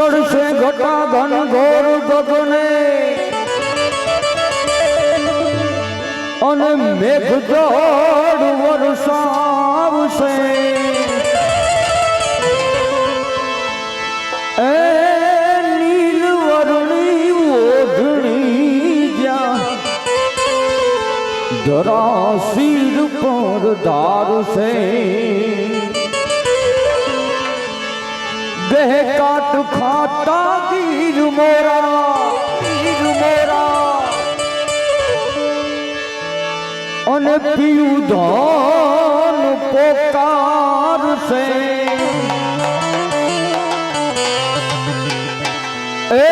ચડશે ઘટા ઘન ઘોર ગગને. અને મેઘ દોડ વરસાવશે. એ નીલ વરણી ઓઢણી જ્યાં ધરા શિર પર ધારશે. બે કાટ ખાતા ગીર મોરા ગીર મોરા અને પીયું ધન પોકારશે એ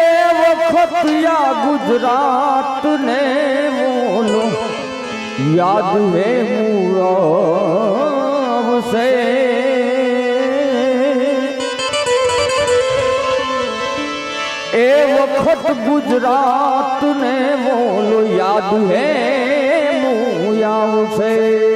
એ વખત યા ગુજરાત ને બોલો યાદ હે મુરવશે એ વખત ગુજરાત ને બોલો યાદ હે મું આવશે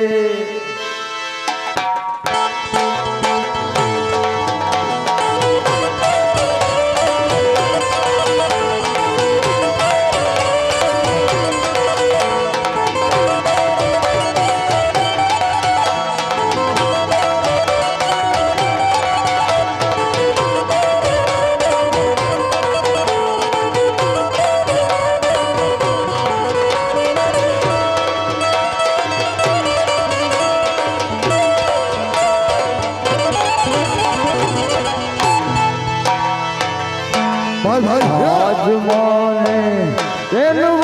ભાઈ ભાઈ આજ મને તેનું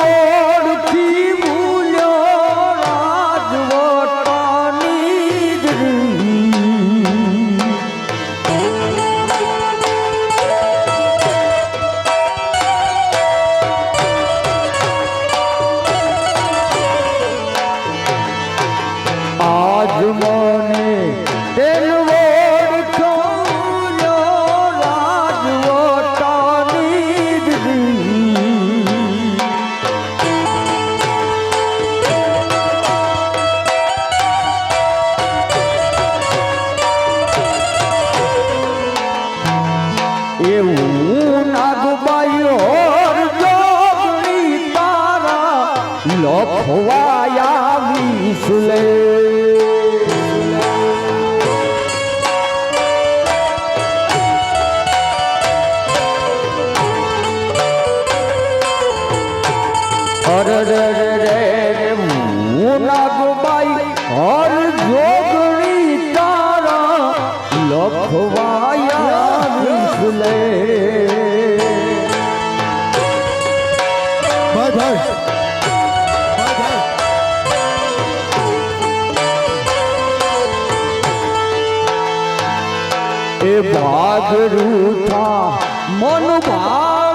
ભાઈ ભાઈ. એ ભાઈ એ મન ભાડે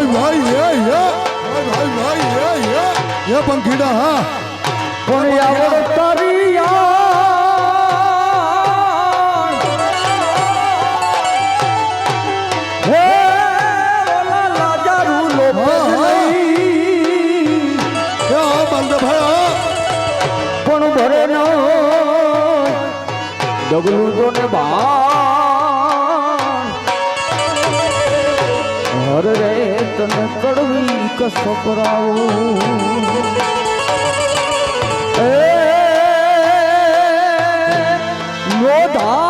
भाई भाई ये ये। भाई भाई भाई ये ये। ये पंखीड़ा हाँ। पुनिया तारिया डगलू जो ने। बा તને કડવી કસો કરાવો એ યોધા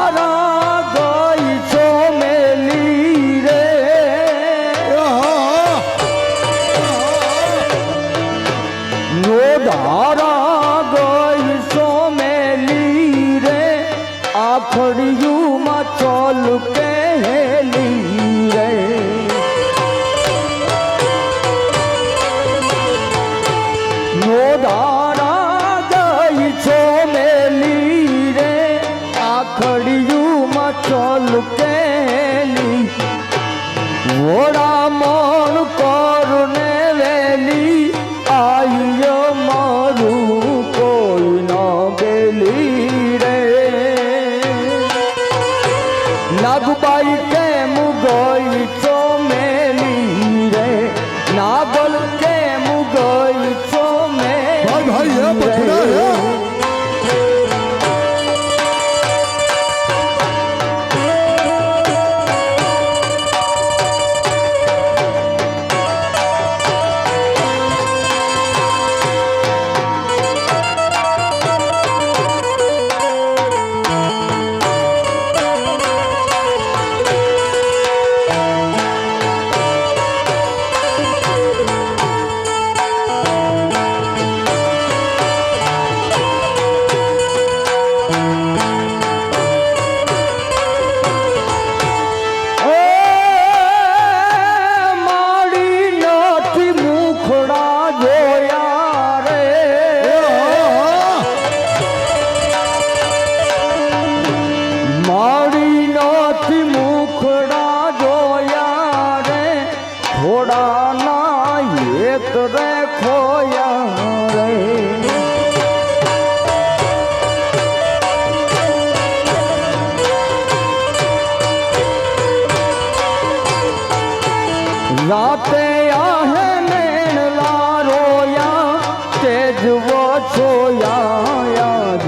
રાતે આહે મેણ લારોયા તે જુઓ છો. યાદ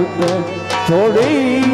થોડી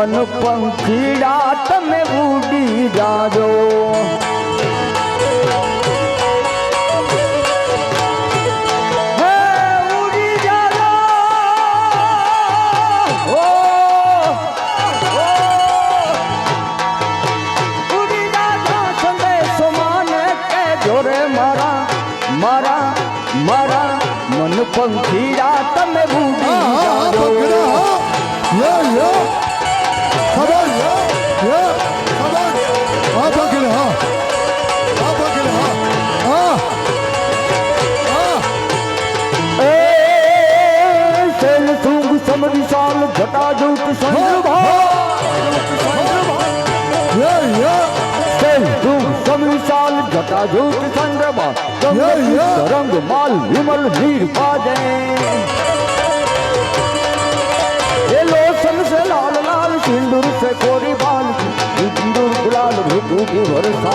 મન પંખીડા તમે ઉડી જાજો. મારા મારા મન પંખી जटाजूत संभाल जटाजूत चंद्रमा रंग माल विमल नीर पाजे सिंदूर से कोरी बाल। सिंदूर गुलाल भिंदू की वर्षा